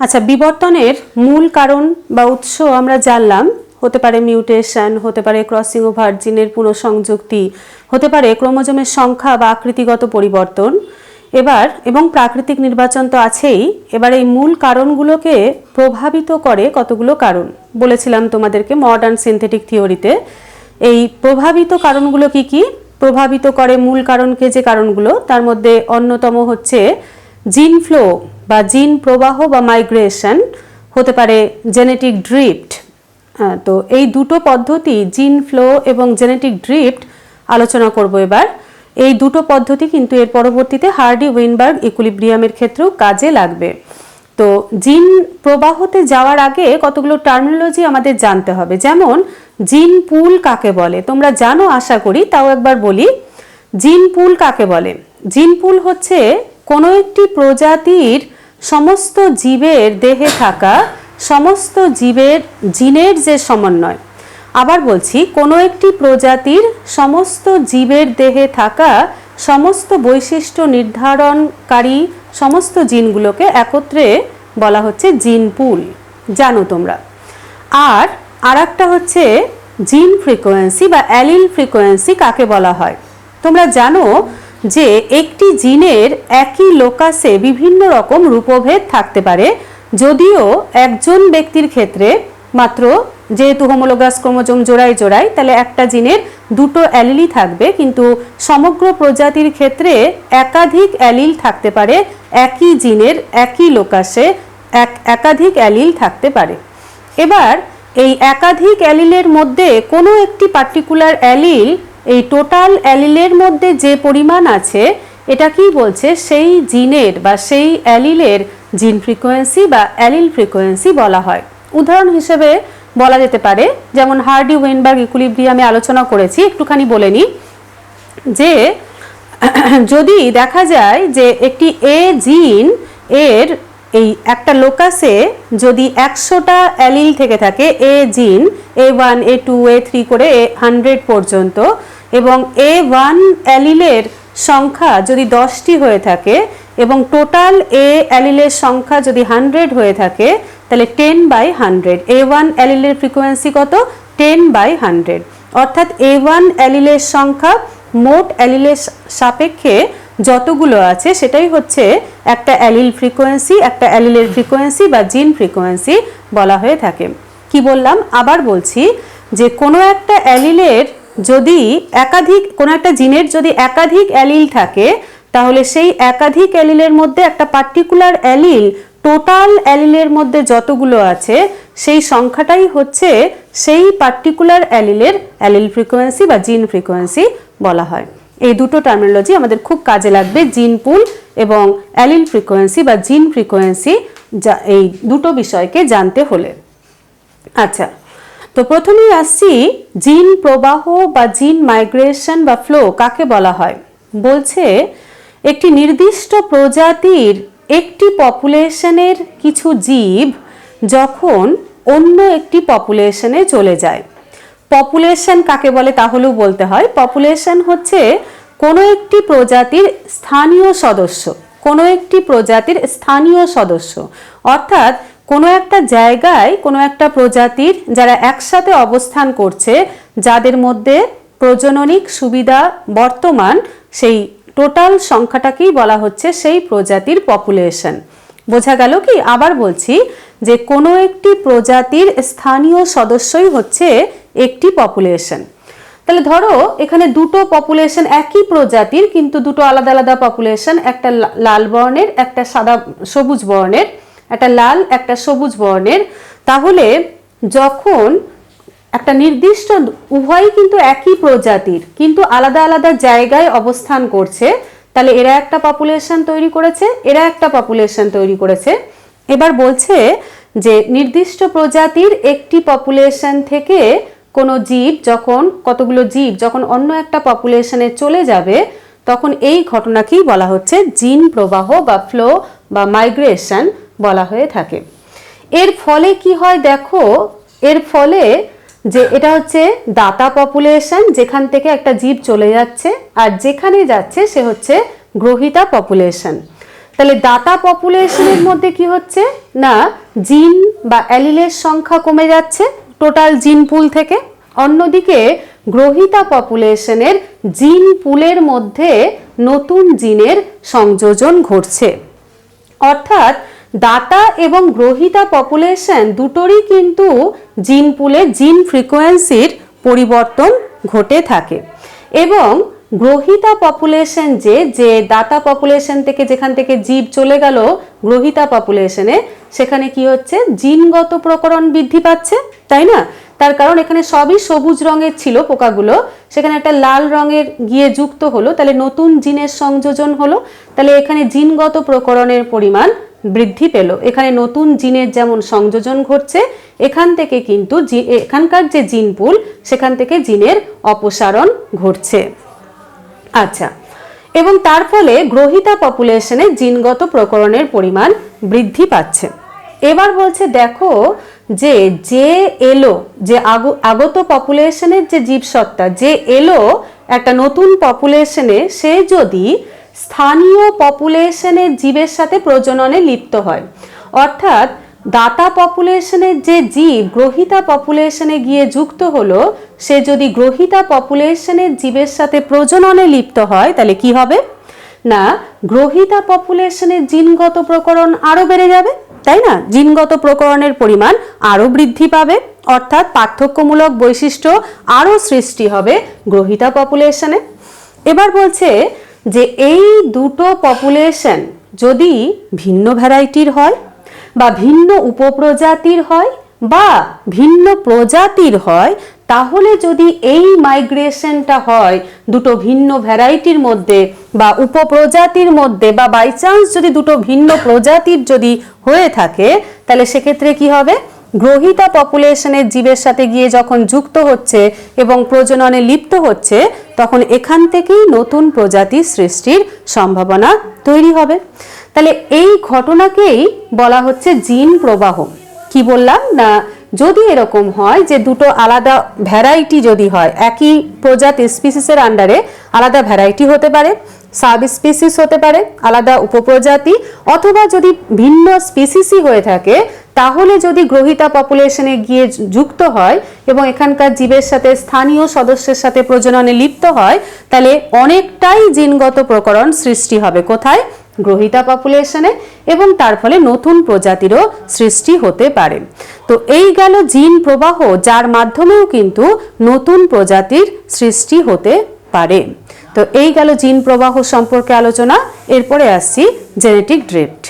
আচ্ছা বিবর্তনের মূল কারণ বা উৎস আমরা জানলাম। হতে পারে মিউটেশন, হতে পারে ক্রসিং ওভার, জিনের পুনঃসংযুক্তি, হতে পারে ক্রোমোজোমের সংখ্যা বা আকৃতিগত পরিবর্তন। এবার, এবং প্রাকৃতিক নির্বাচন তো আছেই, এবার এই মূল কারণগুলোকে প্রভাবিত করে কতগুলো কারণ। বলেছিলাম তোমাদেরকে মডার্ন সিনথেটিক থিওরিতে এই প্রভাবিত কারণগুলো কি কি? প্রভাবিত করে মূল কারণকে যে কারণগুলো, তার মধ্যে অন্যতম হচ্ছে জিন ফ্লো বা জিন প্রবাহ বা মাইগ্রেশন হতে পারে জেনেটিক ড্রিফট। তো এই দুটো পদ্ধতি, জিন ফ্লো এবং জেনেটিক ড্রিফট, আলোচনা করব এবার। এই দুটো পদ্ধতি কিন্তু এর পরবর্তীতে হার্ডি উইনবার্গ ইকুলিব্রিয়ামের ক্ষেত্রেও কাজে লাগবে। তো জিন প্রবাহতে যাওয়ার আগে কতগুলো টার্মিনোলজি আমাদের জানতে হবে। যেমন, জিন পুল কাকে বলে? তোমরা জানো, আশা করি, তাও একবার বলি। জিন পুল কাকে বলে? জিন পুল হচ্ছে কোনো একটি প্রজাতির সমস্ত জীবের দেহে থাকা সমস্ত জীবের জিনের যে সমন্বয়। আবার বলছি, কোনো একটি প্রজাতির সমস্ত জীবের দেহে থাকা সমস্ত বৈশিষ্ট্য নির্ধারণকারী সমস্ত জিনগুলোকে একত্রে বলা হচ্ছে জিন পুল। জানো তোমরা। আর আরেকটা হচ্ছে জিন ফ্রিকোয়েন্সি বা অ্যালিল ফ্রিকোয়েন্সি কাকে বলা হয়? তোমরা জানো যে একটি জিনের একই লোকাসে বিভিন্ন রকম রূপভেদ থাকতে পারে, যদিও একজন ব্যক্তির ক্ষেত্রে মাত্র যেহেতু হোমোলোগাস ক্রোমোজোম জোড়ায় জোড়ায়, তাহলে একটা জিনের দুটো অ্যালিলই থাকবে, কিন্তু সমগ্র প্রজাতির ক্ষেত্রে একাধিক অ্যালিল থাকতে পারে, একই জিনের একই লোকাসে এক একাধিক অ্যালিল থাকতে পারে। এবার এই একাধিক অ্যালিলের মধ্যে কোনো একটি পার্টিকুলার অ্যালিল এই টোটাল অ্যালিলের মধ্যে যে পরিমাণ আছে, এটা কি বলছে? সেই জিনের বা সেই অ্যালিলের জিন ফ্রিকোয়েন্সি বা অ্যালিল ফ্রিকোয়েন্সি বলা হয়। উদাহরণ হিসেবে বলা যেতে পারে, যেমন হার্ডি ওয়েনবার্গ ইকুলিব্রিয়ামে আলোচনা করেছি, একটুখানি বলে নিই, যে যদি দেখা যায় যে একটি এ জিন এর এই একটা লোকাসে যদি একশোটা অ্যালিল থেকে থাকে, A gene, A one, A two, A three করে এ হান্ড্রেড পর্যন্ত এবং এ ওয়ান অ্যালিলের সংখ্যা যদি দশটি হয়ে থাকে এবং টোটাল এ অ্যালিলের সংখ্যা যদি হান্ড্রেড হয়ে থাকে, তাহলে ten by hundred. A one অ্যালিলের frequency কত? Ten by hundred. অর্থাৎ এ ওয়ান অ্যালিলের সংখ্যা মোট অ্যালিলের সাপেক্ষে যতগুলো আছে, সেটাই হচ্ছে একটা অ্যালিল ফ্রিকোয়েন্সি, একটা অ্যালিলের ফ্রিকোয়েন্সি বা জিন ফ্রিকোয়েন্সি বলা হয়ে থাকে। কি বললাম? আবার বলছি যে কোনো একটা অ্যালিলের যদি একাধিক, কোনো একটা জিনের যদি একাধিক অ্যালিল থাকে, তাহলে সেই একাধিক অ্যালিলের মধ্যে একটা পার্টিকুলার অ্যালিল টোটাল অ্যালিলের মধ্যে যতগুলো আছে, সেই সংখ্যাটাই হচ্ছে সেই পার্টিকুলার অ্যালিলের অ্যালিল ফ্রিকোয়েন্সি বা জিন ফ্রিকোয়েন্সি বলা হয়। এই দুটো টার্মিনোলজি আমাদের খুব কাজে লাগবে জিন পুল এবং অ্যালিল ফ্রিকোয়েন্সি বা জিন ফ্রিকোয়েন্সি যা এই দুটো বিষয়কে জানতে হলে। আচ্ছা তো প্রথমেই আসছি, জিন প্রবাহ বা জিন মাইগ্রেশন বা ফ্লো কাকে বলা হয়? বলছে, একটি নির্দিষ্ট প্রজাতির একটি পপুলেশনের কিছু জীব যখন অন্য একটি পপুলেশনে চলে যায়। পপুলেশন কাকে বলে তাহলেও বলতে হয়। পপুলেশন হচ্ছে কোনো একটি প্রজাতির স্থানীয় সদস্য, কোনো একটি প্রজাতির স্থানীয় সদস্য। অর্থাৎ কোনো একটা জায়গায় কোনো একটা প্রজাতির যারা একসাথে অবস্থান করছে, যাদের মধ্যে প্রজননিক সুবিধা বর্তমান, সেই টোটাল সংখ্যাটাকেই বলা হচ্ছে সেই প্রজাতির পপুলেশন। বোঝা গেল কি? আবার বলছি যে কোনো একটি প্রজাতির স্থানীয় সদস্যই হচ্ছে একটি পপুলেশন। তাহলে ধরো এখানে দুটো পপুলেশন একই প্রজাতির, কিন্তু দুটো আলাদা আলাদা পপুলেশন, একটা লাল বর্ণের, একটা সাদা, সবুজ বর্ণের। একটা লাল, একটা সবুজ বর্ণের। তাহলে যখন একটা নির্দিষ্ট উভয়ই কিন্তু একই প্রজাতির, কিন্তু আলাদা আলাদা জায়গায় অবস্থান করছে, তাহলে এরা একটা পপুলেশন তৈরি করেছে, এরা একটা পপুলেশন তৈরি করেছে। এবার বলছে যে নির্দিষ্ট প্রজাতির একটি পপুলেশন থেকে কোনো জীব যখন, কতগুলো জীব যখন অন্য একটা পপুলেশনে চলে যাবে, তখন এই ঘটনাকেই বলা হচ্ছে জিন প্রবাহ বা ফ্লো বা মাইগ্রেশন। বলা হয়ে থাকে। এর ফলে কি হয় দেখো, এর ফলে যে এটা হচ্ছে দাতা পপুলেশন, যেখান থেকে একটা জীব চলে যাচ্ছে, আর যেখানে যাচ্ছে সে হচ্ছে গ্রহিতা পপুলেশন। তাহলে দাতা পপুলেশনের মধ্যে কি হচ্ছে? না, জিন বা অ্যালিলের সংখ্যা কমে যাচ্ছে, টোটাল জিন পুল থেকে। অন্যদিকে গ্রহিতা পপুলেশনের জিন পুলের মধ্যে নতুন জিনের সংযোজন ঘটছে। অর্থাৎ দাতা এবং গ্রহিতা পপুলেশন দুটোরই কিন্তু জিন পুলে জিন ফ্রিকোয়েন্সির পরিবর্তন ঘটে থাকে। এবং গ্রহিতা পপুলেশন যে যে দাতা পপুলেশন থেকে যেখান থেকে জীব চলে গেল, গ্রহিতা পপুলেশনে সেখানে কি হচ্ছে? জিনগত প্রকরণ বৃদ্ধি পাচ্ছে, তাই না? তার কারণ এখানে সবই সবুজ রঙের ছিল পোকাগুলো। সেখানে একটা লাল রঙের গিয়ে যুক্ত হলো, তাহলে নতুন জিনের সংযোজন হলো। তাহলে এখানে জিনগত প্রকরণের পরিমাণ বৃদ্ধি পেল। এখানে নতুন জিনের যেমন সংযোজন ঘটছে, এখান থেকে কিন্তু এখানকার যে জিন পুল, সেখান থেকে জিনের অপসারণ ঘটছে। আচ্ছা এবং তার ফলে গ্রহিতা পপুলেশনে জিনগত প্রকরণের পরিমাণ বৃদ্ধি পাচ্ছে। এবার বলছে, দেখো যে যে এলো, যে আগো- আগত পপুলেশনের যে জীবসত্তা যে এলো একটা নতুন পপুলেশনে, সে যদি স্থানীয় পপুলেশনের জীবের সাথে প্রজননে লিপ্ত হয়। অর্থাৎ দাতা পপুলেশনের যে জীব, গ্রহিতা পপুলেশনে গিয়ে যুক্ত হলো, সে যদি গ্রহিতা পপুলেশনের জীবের সাথে প্রজননে লিপ্ত হয়, তাহলে কি হবে? না, গ্রহিতা পপুলেশনের জিনগত প্রকরণ আরও বেড়ে যাবে, তাই না? জিনগত প্রকরণের পরিমাণ আরও বৃদ্ধি পাবে, অর্থাৎ পার্থক্যমূলক বৈশিষ্ট্য আরও সৃষ্টি হবে গ্রহিতা পপুলেশনে এবার বলছে যে এই দুটো পপুলেশন যদি ভিন্ন ভ্যারাইটির হয় বা ভিন্ন উপপ্রজাতির হয় বা ভিন্ন প্রজাতির হয়, তাহলে যদি এই মাইগ্রেশনটা হয় দুটো ভিন্ন ভ্যারাইটির মধ্যে বা উপপ্রজাতির মধ্যে বা বাই চান্স যদি দুটো ভিন্ন প্রজাতির যদি হয়ে থাকে, তাহলে সেক্ষেত্রে কি হবে? গ্রহিতা পপুলেশনের জীবের সাথে গিয়ে যখন যুক্ত হচ্ছে এবং প্রজননে লিপ্ত হচ্ছে, তখন এখান থেকেই নতুন প্রজাতির সৃষ্টির সম্ভাবনা তৈরি হবে। তাহলে এই ঘটনাকেই বলা হচ্ছে জিন প্রবাহ। কি বললাম? না, যদি এরকম হয় যে দুটো আলাদা ভ্যারাইটি যদি হয়, একই প্রজাতি স্পিসিসের আন্ডারে আলাদা ভ্যারাইটি হতে পারে সাব স্পিসিস হতে পারে, আলাদা উপপ্রজাতি, অথবা যদি ভিন্ন স্পিসিসই হয়ে থাকে তাহলে যদি গ্রহিতা পপুলেশনে গিয়ে যুক্ত হয় এবং এখানকার জীবের সাথে স্থানীয় সদস্যের সাথে প্রজননে লিপ্ত হয়, তাহলে অনেকটাই জিনগত প্রকরণ সৃষ্টি হবে কোথায়? গ্রহিতা পপুলেশনে এবং তার ফলে নতুন প্রজাতিরও সৃষ্টি হতে পারে। তো এই গেল জিন প্রবাহ, যার মাধ্যমেও কিন্তু নতুন প্রজাতির সৃষ্টি হতে পারে। তো এই গেল জিন প্রবাহ সম্পর্কে আলোচনা, এরপরে আসছি জেনেটিক ড্রিফট